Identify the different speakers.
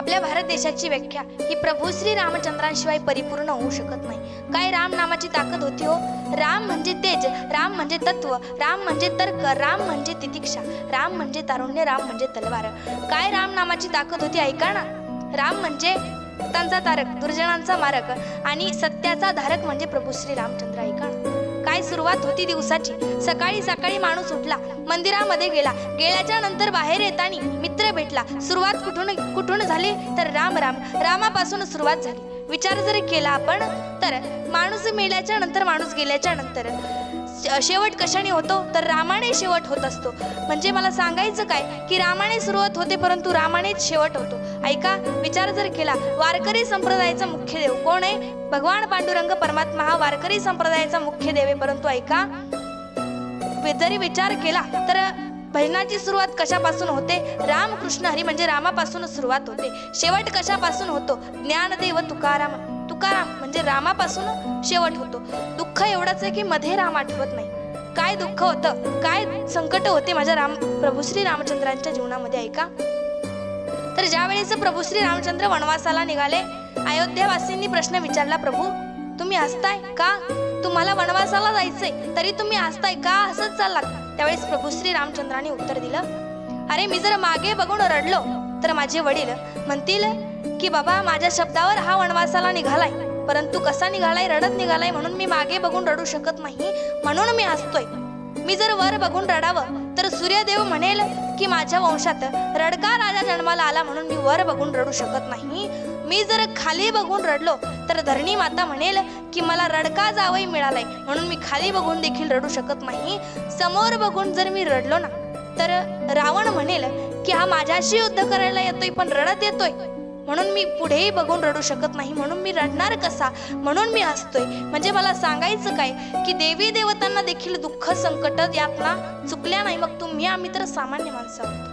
Speaker 1: आपल्या भारत देशाची व्याख्या ही प्रभू श्री रामचंद्रांशिवाय परिपूर्ण होऊ शकत नाही. काय राम नामाची ताकद होती हो? राम म्हणजे तेज राम म्हणजे तत्व राम म्हणजे तर्क राम म्हणजे तितिक्षा राम म्हणजे तारुण्य राम म्हणजे तलवार. काय राम नामाची ताकद होती ऐका ना? राम म्हणजे भक्तांचा तारक दुर्जनांचा मारक आणि सत्याचा धारक म्हणजे प्रभू श्री रामचंद्र ऐका ना? काय सुरुवात होती दिवसाची? सकाळी सकाळी माणूस उठला. मंदिरामध्ये गेला. गेल्याच्यानंतर बाहेर येताना मित्र भेटला. सुरुवात कुठून कुठून झाली? तर राम राम. रामापासून सुरुवात झाली. विचार जर केला आपण तर माणूस मेल्याच्या नंतर माणूस गेल्याच्यानंतर. शेवट कशाने होतो? तर रामाने शेवट होत असतो. म्हणजे मला सांगायचं काय की रामाने सुरुवात होते परंतु रामानेच शेवट होतो. ऐका विचार जर केला वारकरी संप्रदायाचा मुख्य देव कोण आहे? भगवान पांडुरंग परमात्मा हा वारकरी संप्रदायाचा मुख्य देव आहे परंतु ऐका जरी विचार केला तर भजनाची सुरुवात कशापासून होते? रामकृष्ण हरी म्हणजे रामापासून सुरुवात होते. शेवट कशापासून होतो? ज्ञानदेव तुकाराम तुकाराम म्हणजे रामापासून शेवट होतो. दुःख एवढंच आहे की मध्ये राम आठवत नाही. काय दुःख होतं? काय संकट होते माझ्या राम प्रभू श्री रामचंद्रांच्या जीवनामध्ये ऐका? तर ज्या वेळेस प्रभू श्री रामचंद्र वनवासाला निघाले अयोध्यावासींनी प्रश्न विचारला प्रभू तुम्ही हसताय का? तुम्हाला वनवासाला जायचंय तरी तुम्ही हसताय का? हसत चाललात त्यावेळेस प्रभू श्री रामचंद्राने उत्तर दिलं अरे मी जर मागे बघून रडलो तर माझे वडील म्हणतील की बाबा माझ्या शब्दावर हा वनवासाला निघालाय. परंतु कसा निघालाय रडत निघालाय म्हणून मी मागे बघून रडू शकत नाही. म्हणून मी हसतोय. मी जर वर बघून रडावं तर सूर्यदेव म्हणेल की माझ्या वंशात रडका राजा जन्माला आला म्हणून मी वर बघून रडू शकत नाही. मी जर खाली बघून रडलो तर धरणी माता म्हणेल की मला रडका जावई मिळालाय म्हणून मी खाली बघून देखील रडू शकत नाही. समोर बघून जर मी रडलो ना तर रावण म्हणेल की हा माझ्याशी युद्ध करायला येतोय पण रडत येतोय. म्हणून मी पुढेही बघून रडू शकत नाही म्हणून मी रडणार कसा? म्हणून मी हसतोय. म्हणजे मला सांगायचं काय? की देवी देवतांना देखील दुःख संकट यातना चुकल्या नाही. मग तुम्ही आम्ही तर सामान्य माणसं आहोत.